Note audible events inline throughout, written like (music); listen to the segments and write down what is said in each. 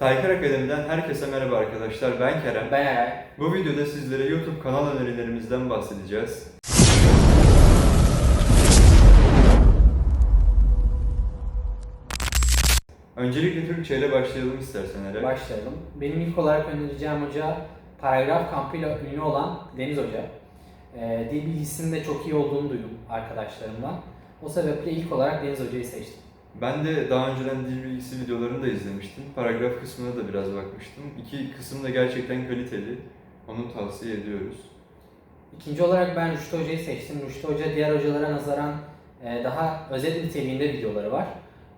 Tayker Akademi'den herkese merhaba arkadaşlar. Ben Kerem. Ben Eray. Bu videoda sizlere YouTube kanal önerilerimizden bahsedeceğiz. Öncelikle Türkçe ile başlayalım istersen Eray. Başlayalım. Benim ilk olarak önereceğim hoca paragraf kampıyla ünlü olan Deniz Hoca. Ee, dil bilgisinde çok iyi olduğunu duydum arkadaşlarımdan. O sebeple ilk olarak Deniz Hoca'yı seçtim. Ben de daha önceden dil bilgisi videolarını da izlemiştim. Paragraf kısmına da biraz bakmıştım. İki kısım da gerçekten kaliteli. Onu tavsiye ediyoruz. İkinci olarak ben Rüştü Hoca'yı seçtim. Rüştü Hoca diğer hocalara nazaran e, daha özet niteliğinde videoları var.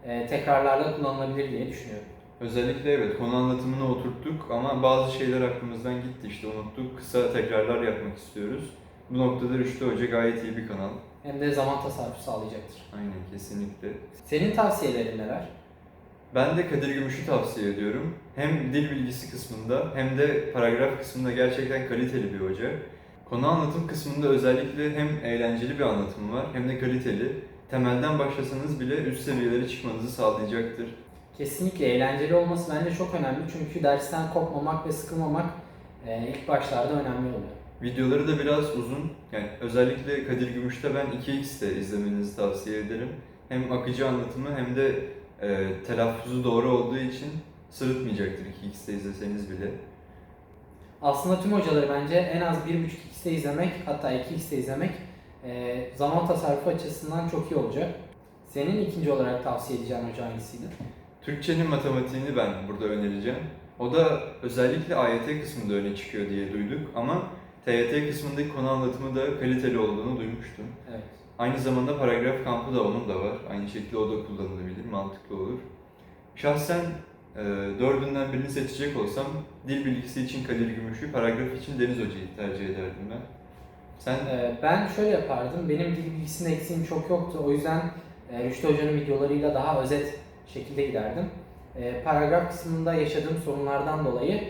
E, tekrarlarla kullanılabilir diye düşünüyorum. Özellikle evet konu anlatımını oturttuk ama bazı şeyler aklımızdan gitti işte unuttuk. Kısa tekrarlar yapmak istiyoruz. Bu noktada Rüştü Hoca gayet iyi bir kanal. Hem de zaman tasarrufu sağlayacaktır. Aynen kesinlikle. Senin tavsiyelerin neler? Ben de Kadir Gümüş'ü tavsiye ediyorum. Hem dil bilgisi kısmında hem de paragraf kısmında gerçekten kaliteli bir hoca. Konu anlatım kısmında özellikle hem eğlenceli bir anlatım var hem de kaliteli. Temelden başlasanız bile üst seviyelere çıkmanızı sağlayacaktır. Kesinlikle eğlenceli olması bence çok önemli çünkü dersten kopmamak ve sıkılmamak e, ilk başlarda önemli oluyor. Videoları da biraz uzun. Yani özellikle Kadir Gümüş'te ben 2x'te izlemenizi tavsiye ederim. Hem akıcı anlatımı hem de e, telaffuzu doğru olduğu için sırıtmayacaktır 2x'te izleseniz bile. Aslında tüm hocaları bence en az 1.5x'te izlemek hatta 2x'te izlemek e, zaman tasarrufu açısından çok iyi olacak. Senin ikinci olarak tavsiye edeceğin hoca hangisiydi? Türkçenin matematiğini ben burada önereceğim. O da özellikle AYT kısmında öne çıkıyor diye duyduk ama TYT kısmındaki konu anlatımı da kaliteli olduğunu duymuştum. Evet. Aynı zamanda paragraf kampı da onun da var. Aynı şekilde o da kullanılabilir, mantıklı olur. Şahsen e, dördünden birini seçecek olsam dil bilgisi için Kadir Gümüş'ü, paragraf için Deniz Hoca'yı tercih ederdim ben. Sen E, ben şöyle yapardım. Benim dil bilgisinde eksiğim çok yoktu. O yüzden e, Rüştü Hoca'nın videolarıyla daha özet şekilde giderdim. E, paragraf kısmında yaşadığım sorunlardan dolayı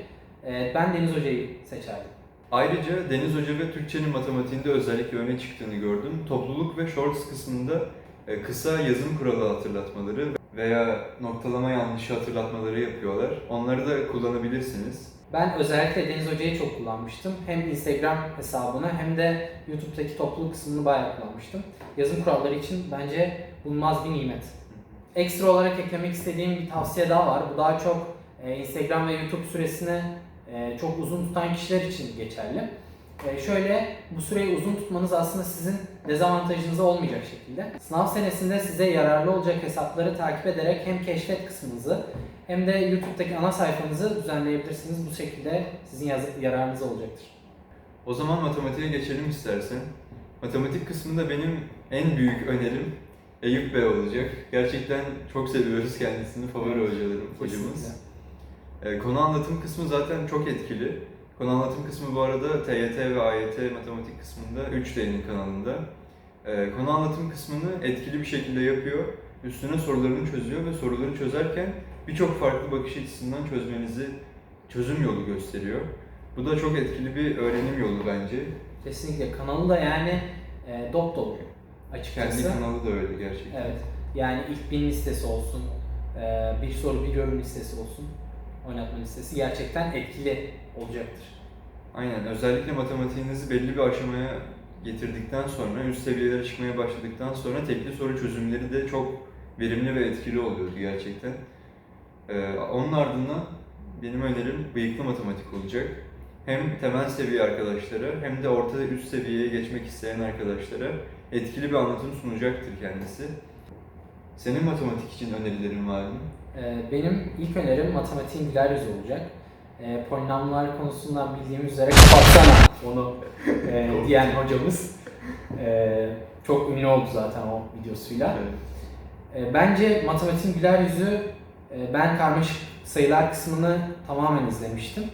e, ben Deniz Hoca'yı seçerdim. Ayrıca Deniz Hoca ve Türkçenin matematiğinde özellikle öne çıktığını gördüm. Topluluk ve shorts kısmında e, kısa yazım kuralı hatırlatmaları veya noktalama yanlışı hatırlatmaları yapıyorlar. Onları da kullanabilirsiniz. Ben özellikle Deniz Hoca'yı çok kullanmıştım. Hem Instagram hesabını hem de YouTube'daki topluluk kısmını bayağı kullanmıştım. Yazım kuralları için bence bulunmaz bir nimet. Ekstra olarak eklemek istediğim bir tavsiye daha var. Bu daha çok e, Instagram ve YouTube süresini e, çok uzun tutan kişiler için geçerli. E, şöyle bu süreyi uzun tutmanız aslında sizin dezavantajınıza olmayacak şekilde. Sınav senesinde size yararlı olacak hesapları takip ederek hem keşfet kısmınızı hem de YouTube'daki ana sayfanızı düzenleyebilirsiniz. Bu şekilde sizin yararınıza olacaktır. O zaman matematiğe geçelim istersen. Matematik kısmında benim en büyük önerim Eyüp Bey olacak. Gerçekten çok seviyoruz kendisini, favori hocalarım, hocamız. Kesinlikle. E, konu anlatım kısmı zaten çok etkili. Konu anlatım kısmı bu arada TYT ve AYT matematik kısmında 3D'nin kanalında. E, konu anlatım kısmını etkili bir şekilde yapıyor. Üstüne sorularını çözüyor ve soruları çözerken birçok farklı bakış açısından çözmenizi çözüm yolu gösteriyor. Bu da çok etkili bir öğrenim yolu bence. Kesinlikle. Kanalı da yani e, dop dolu açıkçası. Kendi kanalı da öyle gerçekten. Evet. Yani ilk bin listesi olsun, e, bir soru bir yorum listesi olsun, oynatma listesi gerçekten etkili olacaktır. Aynen. Özellikle matematiğinizi belli bir aşamaya getirdikten sonra, üst seviyelere çıkmaya başladıktan sonra tekli soru çözümleri de çok verimli ve etkili oluyordu gerçekten. Ee, onun ardından benim önerim bıyıklı matematik olacak. Hem temel seviye arkadaşlara hem de orta üst seviyeye geçmek isteyen arkadaşlara etkili bir anlatım sunacaktır kendisi. Senin matematik için önerilerin var mı? E, benim ilk önerim matematiğin güler yüzü olacak. E, polinomlar konusundan bildiğimiz üzere kapatsana onu (laughs) e, diyen hocamız. E, çok ünlü oldu zaten o videosuyla. Evet. E, Bence matematiğin güler yüzü, e, ben karmaşık sayılar kısmını tamamen izlemiştim.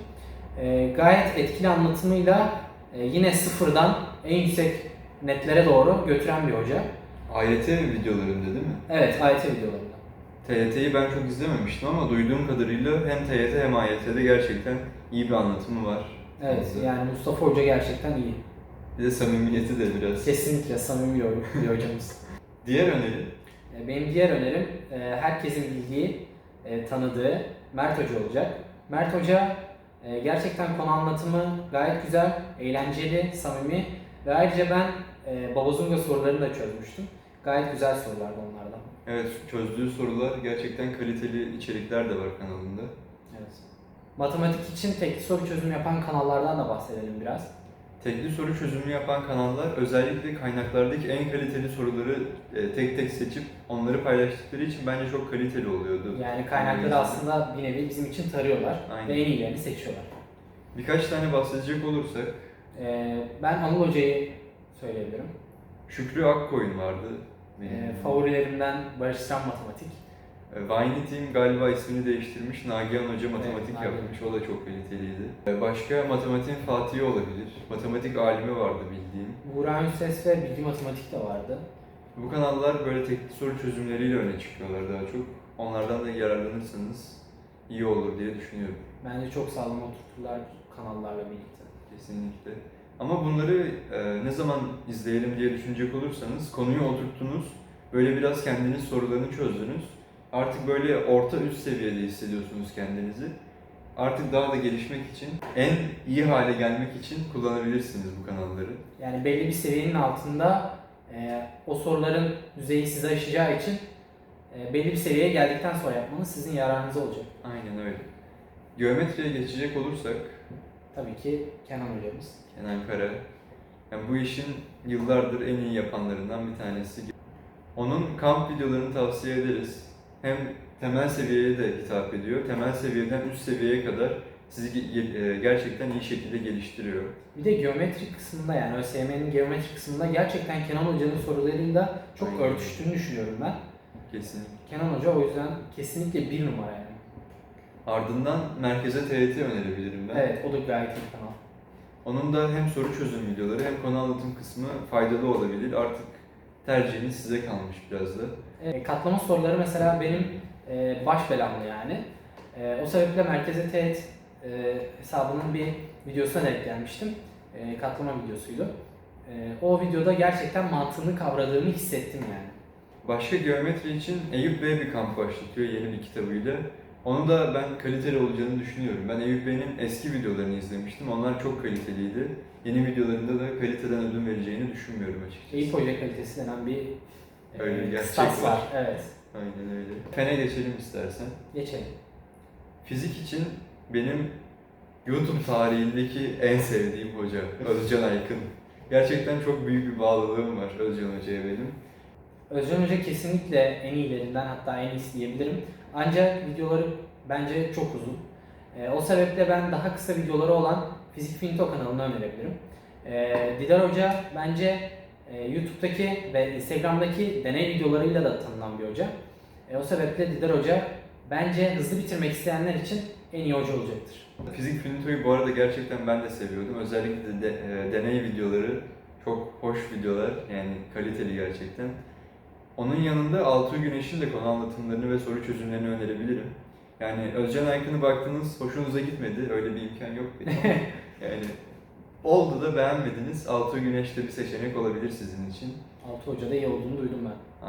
E, Gayet etkili anlatımıyla e, yine sıfırdan en yüksek netlere doğru götüren bir hoca. AYT videolarında değil mi? Evet, AYT videolarında. TYT'yi ben çok izlememiştim ama duyduğum kadarıyla hem TYT hem AYT'de gerçekten iyi bir anlatımı var. Evet, Fazla. yani Mustafa Hoca gerçekten iyi. Bir de samimiyeti de biraz. Kesinlikle samimi bir bir hocamız. (laughs) Diğer öneri E, Benim diğer önerim e, herkesin bildiği, e, tanıdığı Mert Hoca olacak. Mert Hoca gerçekten konu anlatımı gayet güzel, eğlenceli, samimi ve ayrıca ben e, Babazunga sorularını da çözmüştüm. Gayet güzel sorulardı onlardan. Evet, çözdüğü sorular gerçekten kaliteli içerikler de var kanalında. Evet. Matematik için tekli soru çözüm yapan kanallardan da bahsedelim biraz. Tekli soru çözümü yapan kanallar özellikle kaynaklardaki en kaliteli soruları e, tek tek seçip onları paylaştıkları için bence çok kaliteli oluyordu. Yani kaynakları aslında bir nevi bizim için tarıyorlar Aynen. ve en iyilerini seçiyorlar. Birkaç tane bahsedecek olursak E, ben Anıl Hoca'yı söyleyebilirim. Şükrü Akkoyun vardı. Benim. E, favorilerimden Barış Sıran Matematik. E, Vine Team galiba ismini değiştirmiş. Nagihan Hoca matematik Nagihan. yapmış. O da çok kaliteliydi. E, Başka matematiğin Fatih'i olabilir. Matematik alimi vardı bildiğim. Buğra Ünses ve Bilgi Matematik de vardı. Bu kanallar böyle tekli soru çözümleriyle öne çıkıyorlar daha çok. Onlardan da yararlanırsanız iyi olur diye düşünüyorum. Bence çok sağlam oturttular kanallarla birlikte. Kesinlikle. Ama bunları e, ne zaman izleyelim diye düşünecek olursanız konuyu oturttunuz. Böyle biraz kendiniz sorularını çözdünüz. Artık böyle orta üst seviyede hissediyorsunuz kendinizi. Artık daha da gelişmek için, en iyi hale gelmek için kullanabilirsiniz bu kanalları. Yani belli bir seviyenin altında e, o soruların düzeyi size aşacağı için e, belli bir seviyeye geldikten sonra yapmanız sizin yararınıza olacak. Aynen öyle. Geometriye geçecek olursak, Tabii ki Kenan hocamız. Kenan Kara. Yani bu işin yıllardır en iyi yapanlarından bir tanesi. Onun kamp videolarını tavsiye ederiz. Hem temel seviyeye de hitap ediyor. Temel seviyeden üst seviyeye kadar sizi e, gerçekten iyi şekilde geliştiriyor. Bir de geometri kısmında yani ÖSYM'nin geometri kısmında gerçekten Kenan hocanın sorularıyla çok Aynen. örtüştüğünü düşünüyorum ben. Kesinlikle. Kenan hoca o yüzden kesinlikle bir numara yani. Ardından merkeze TYT önerebilirim ben. Evet o da gayet iyi kanal. Onun da hem soru çözüm videoları hem konu anlatım kısmı faydalı olabilir. Artık tercihiniz size kalmış biraz da. E, katlama soruları mesela benim e, baş belamdı yani. E, o sebeple Merkeze Teğet e, hesabının bir videosuna denk gelmiştim. E, katlama videosuydu. E, o videoda gerçekten mantığını kavradığımı hissettim yani. Başka geometri için Eyüp Bey bir kamp başlatıyor yeni bir kitabıyla. Onu da ben kaliteli olacağını düşünüyorum. Ben Eyüp Bey'in eski videolarını izlemiştim. Onlar çok kaliteliydi. Yeni videolarında da kaliteden ödün vereceğini düşünmüyorum açıkçası. Eyüp Hoca kalitesi denen bir Öyle bir e, gerçek stats var. var. Evet. Aynen öyle. Fene geçelim istersen. Geçelim. Fizik için benim YouTube tarihindeki en sevdiğim hoca Özcan Aykın. Gerçekten çok büyük bir bağlılığım var Özcan Hoca'ya benim. Özcan Hoca kesinlikle en iyilerinden hatta en iyisi diyebilirim. Ancak videoları bence çok uzun. E, o sebeple ben daha kısa videoları olan Fizik Finto kanalını önerebilirim. E, Didar Hoca bence e, YouTube'daki ve Instagram'daki deney videolarıyla da tanınan bir hoca. E, o sebeple Didar Hoca bence hızlı bitirmek isteyenler için en iyi hoca olacaktır. Fizik Finito'yu bu arada gerçekten ben de seviyordum. Özellikle de, e, deney videoları çok hoş videolar. Yani kaliteli gerçekten. Onun yanında Altuğ Güneş'in de konu anlatımlarını ve soru çözümlerini önerebilirim. Yani Özcan Aykın'ı baktınız, hoşunuza gitmedi. Öyle bir imkan yok (laughs) yani oldu da beğenmediniz. Altuğ Güneş de bir seçenek olabilir sizin için. Altı Hoca da iyi olduğunu duydum ben.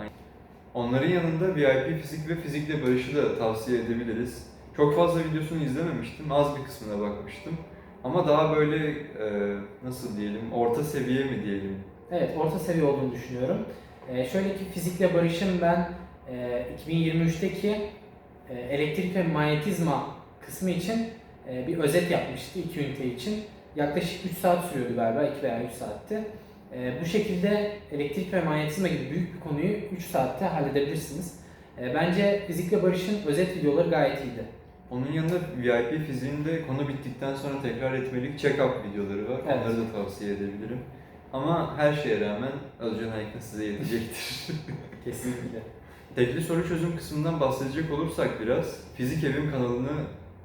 Onların yanında VIP Fizik ve Fizikle Barış'ı da tavsiye edebiliriz. Çok fazla videosunu izlememiştim, az bir kısmına bakmıştım. Ama daha böyle e, nasıl diyelim, orta seviye mi diyelim? Evet, orta seviye olduğunu düşünüyorum. Ee, şöyle ki fizikle barışın ben e, 2023'teki e, elektrik ve manyetizma kısmı için e, bir özet yapmıştı 2 ünite için. Yaklaşık 3 saat sürüyordu galiba, 2 veya 3 saatti. E, bu şekilde elektrik ve manyetizma gibi büyük bir konuyu 3 saatte halledebilirsiniz. E, bence fizik ve barışın özet videoları gayet iyiydi. Onun yanında VIP Fiziğinde konu bittikten sonra tekrar etmelik check-up videoları var. Evet. Onları da tavsiye edebilirim. Ama her şeye rağmen Özcan Aykın size yetecektir. (laughs) Kesinlikle. Tekli soru çözüm kısmından bahsedecek olursak biraz, Fizik Evim kanalını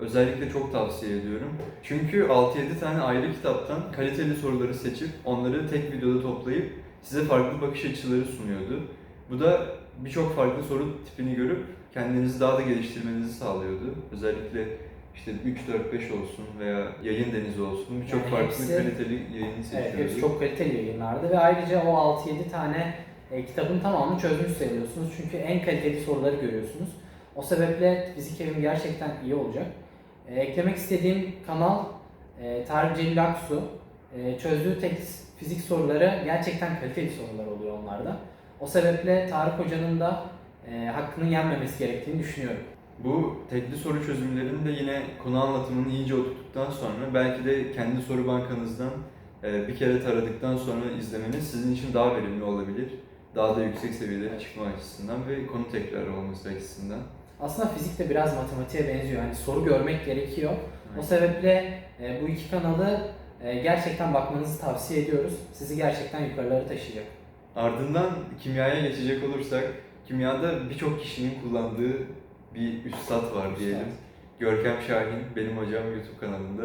özellikle çok tavsiye ediyorum. Çünkü 6-7 tane ayrı kitaptan kaliteli soruları seçip onları tek videoda toplayıp size farklı bakış açıları sunuyordu. Bu da birçok farklı soru tipini görüp kendinizi daha da geliştirmenizi sağlıyordu. Özellikle işte 3, 4, 5 olsun veya yayın denizi olsun birçok Yani farklı hepsi- kaliteli yayını seçiyordu. Evet, hepsi çok kaliteli yayınlardı ve ayrıca o 6-7 tane e, kitabın tamamını çözmüş sayılıyorsunuz. Çünkü en kaliteli soruları görüyorsunuz. O sebeple fizik evim gerçekten iyi olacak. E, eklemek istediğim kanal e, Tarık Celil Aksu. E, çözdüğü tek fizik soruları gerçekten kaliteli sorular oluyor onlarda. O sebeple Tarık Hoca'nın da e, hakkının yenmemesi gerektiğini düşünüyorum. Bu tekli soru çözümlerini de yine konu anlatımını iyice oturttuktan sonra belki de kendi soru bankanızdan e, bir kere taradıktan sonra izlemeniz sizin için daha verimli olabilir. Daha da yüksek seviyelere çıkma açısından ve konu tekrarı olması açısından. Aslında fizik de biraz matematiğe benziyor. Hani soru görmek gerekiyor. O sebeple e, bu iki kanalı e, gerçekten bakmanızı tavsiye ediyoruz. Sizi gerçekten yukarılara taşıyacak. Ardından kimyaya geçecek olursak, kimyada birçok kişinin kullandığı bir üstad var diyelim. Görkem Şahin, benim hocam YouTube kanalında.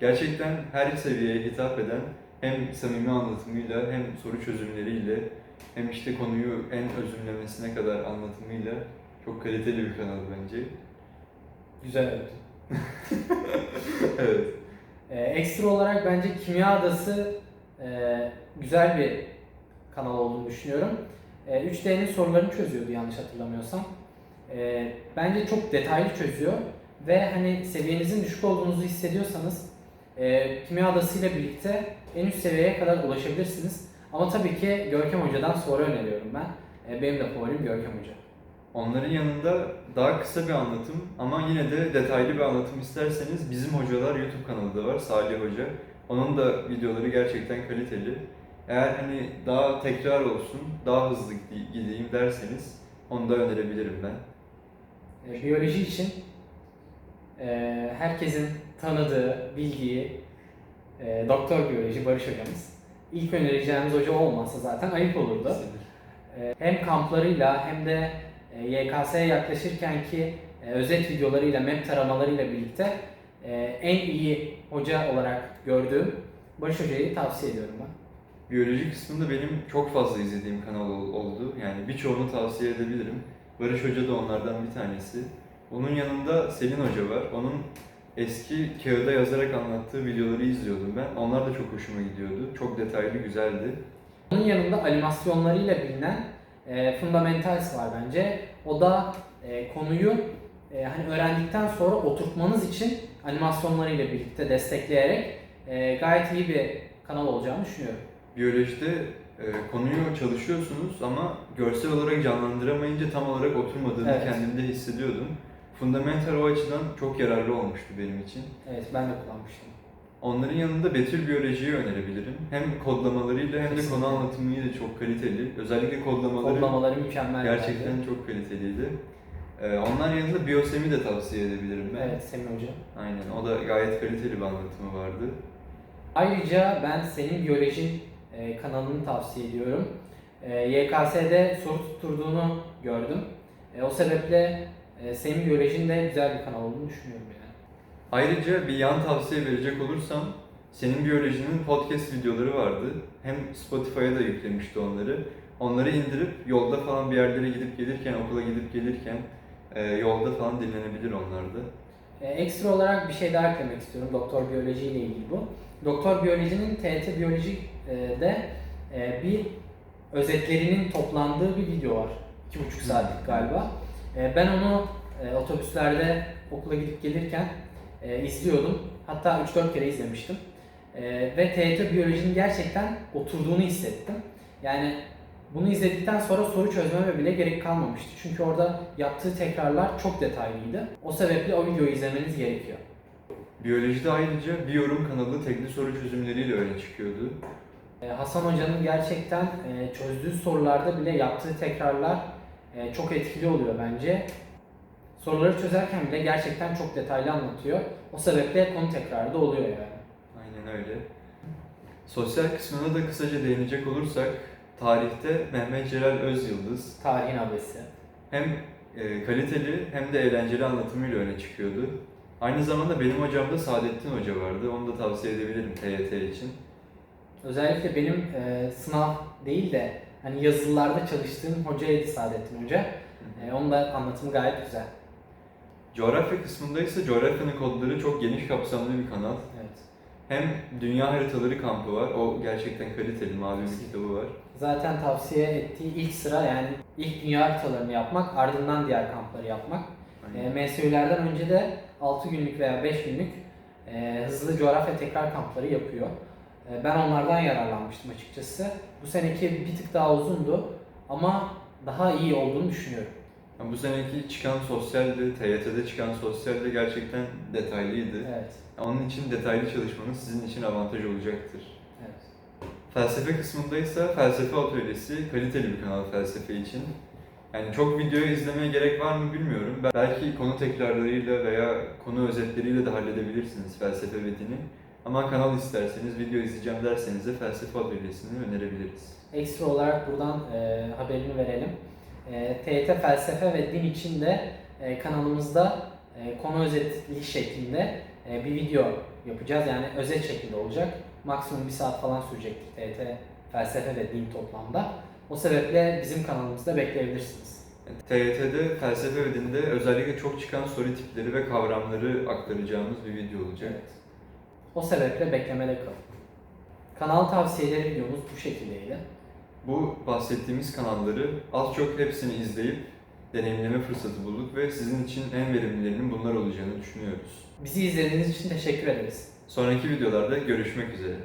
Gerçekten her seviyeye hitap eden hem samimi anlatımıyla hem soru çözümleriyle hem işte konuyu en özümlemesine kadar anlatımıyla çok kaliteli bir kanal bence. Güzel oldu. (laughs) evet. Ee, ekstra olarak bence Kimya Adası e, güzel bir kanal olduğunu düşünüyorum. E, 3D'nin sorularını çözüyordu yanlış hatırlamıyorsam. E, bence çok detaylı çözüyor ve hani seviyenizin düşük olduğunuzu hissediyorsanız e, Kimya Adası ile birlikte en üst seviyeye kadar ulaşabilirsiniz. Ama tabii ki Görkem Hoca'dan soru öneriyorum ben. E, benim de favorim Görkem Hoca. Onların yanında daha kısa bir anlatım ama yine de detaylı bir anlatım isterseniz bizim hocalar YouTube kanalı da var Salih Hoca. Onun da videoları gerçekten kaliteli. Eğer hani daha tekrar olsun, daha hızlı gide- gideyim derseniz onu da önerebilirim ben. E, biyoloji için e, herkesin tanıdığı, bildiği e, doktor biyoloji Barış hocamız. İlk önereceğimiz hoca olmasa zaten ayıp olurdu. E, hem kamplarıyla hem de e, YKS'ye yaklaşırken ki e, özet videolarıyla, map taramalarıyla birlikte e, en iyi hoca olarak gördüğüm Barış Hoca'yı tavsiye ediyorum ben. Biyoloji kısmında benim çok fazla izlediğim kanal ol- oldu. Yani birçoğunu tavsiye edebilirim. Barış Hoca da onlardan bir tanesi. Onun yanında Selin Hoca var. Onun eski kağıda yazarak anlattığı videoları izliyordum ben. Onlar da çok hoşuma gidiyordu. Çok detaylı, güzeldi. Onun yanında animasyonlarıyla bilinen e, Fundamentals var bence. O da e, konuyu e, hani öğrendikten sonra oturtmanız için animasyonlarıyla birlikte destekleyerek e, gayet iyi bir kanal olacağını düşünüyorum. Biyolojide konuyu çalışıyorsunuz ama görsel olarak canlandıramayınca tam olarak oturmadığını Evet. kendimde hissediyordum. Fundamental o açıdan çok yararlı olmuştu benim için. Evet ben de kullanmıştım. Onların yanında Betül Biyoloji'yi önerebilirim. Hem kodlamalarıyla hem de konu anlatımıyla çok kaliteli. Özellikle kodlamaları Kodlamaları mükemmel. gerçekten bence. çok kaliteliydi. Ee, onlar yanında Biyosemi de tavsiye edebilirim ben. Evet Semih Hoca. Aynen, o da gayet kaliteli bir anlatımı vardı. Ayrıca ben senin biyolojin e, kanalını tavsiye ediyorum. E, YKS'de soru tutturduğunu gördüm. E, o sebeple e, senin biyolojin de güzel bir kanal olduğunu düşünüyorum yani. Ayrıca bir yan tavsiye verecek olursam, senin biyolojinin podcast videoları vardı. Hem Spotify'a da yüklemişti onları. Onları indirip yolda falan bir yerlere gidip gelirken, okula gidip gelirken e, yolda falan dinlenebilir onlar da. E, ekstra olarak bir şey daha eklemek istiyorum doktor biyoloji ile ilgili bu. Doktor biyolojinin TET biyoloji de e, bir özetlerinin toplandığı bir video var. 2,5 saatlik galiba. E, ben onu e, otobüslerde okula gidip gelirken e, izliyordum. Hatta 3-4 kere izlemiştim. E, ve TET biyolojinin gerçekten oturduğunu hissettim. Yani bunu izledikten sonra soru çözmeme bile gerek kalmamıştı. Çünkü orada yaptığı tekrarlar çok detaylıydı. O sebeple o videoyu izlemeniz gerekiyor. Biyolojide ayrıca bir yorum kanalı tekli soru çözümleriyle öne çıkıyordu. Ee, Hasan Hoca'nın gerçekten e, çözdüğü sorularda bile yaptığı tekrarlar e, çok etkili oluyor bence. Soruları çözerken bile gerçekten çok detaylı anlatıyor. O sebeple konu tekrarı da oluyor yani. Aynen öyle. Sosyal kısmına da kısaca değinecek olursak, tarihte Mehmet Celal Özyıldız Tarihin abesi. hem e, kaliteli hem de eğlenceli anlatımıyla öne çıkıyordu. Aynı zamanda benim hocam da Saadettin Hoca vardı. Onu da tavsiye edebilirim TYT için. Özellikle benim e, sınav değil de hani yazılılarda çalıştığım hocaydı Saadettin Hoca. E, onun da anlatımı gayet güzel. Coğrafya kısmında ise coğrafyanın kodları çok geniş kapsamlı bir kanal. Evet. Hem dünya haritaları kampı var. O gerçekten kaliteli. Mavi bir kitabı var. Zaten tavsiye ettiği ilk sıra yani ilk dünya haritalarını yapmak, ardından diğer kampları yapmak. Aynen. E, MSÜ'lerden önce de 6 günlük veya 5 günlük e, hızlı coğrafya tekrar kampları yapıyor. E, ben onlardan yararlanmıştım açıkçası. Bu seneki bir tık daha uzundu ama daha iyi olduğunu düşünüyorum. Yani bu seneki çıkan sosyalde, TYT'de çıkan sosyalde gerçekten detaylıydı. Evet. Onun için detaylı çalışmanız sizin için avantaj olacaktır. Evet. Felsefe kısmında ise felsefe atölyesi kaliteli bir kanal felsefe için. Yani çok videoyu izlemeye gerek var mı bilmiyorum. Bel- Belki konu tekrarlarıyla veya konu özetleriyle de halledebilirsiniz felsefe ve dini. Ama kanal isterseniz, video izleyeceğim derseniz de felsefe atölyesini önerebiliriz. Ekstra olarak buradan e, haberini verelim. E, TYT felsefe ve din için de e, kanalımızda e, konu özetli şeklinde e, bir video yapacağız. Yani özet şekilde olacak. Maksimum bir saat falan sürecektir TYT felsefe ve din toplamda. O sebeple bizim kanalımızda bekleyebilirsiniz. TYT'de felsefe ve dinde özellikle çok çıkan soru tipleri ve kavramları aktaracağımız bir video olacak. Evet. O sebeple beklemede kalın. Kanal tavsiyeleri videomuz bu şekildeydi. Bu bahsettiğimiz kanalları az çok hepsini izleyip deneyimleme fırsatı bulduk ve sizin için en verimlilerinin bunlar olacağını düşünüyoruz. Bizi izlediğiniz için teşekkür ederiz. Sonraki videolarda görüşmek üzere.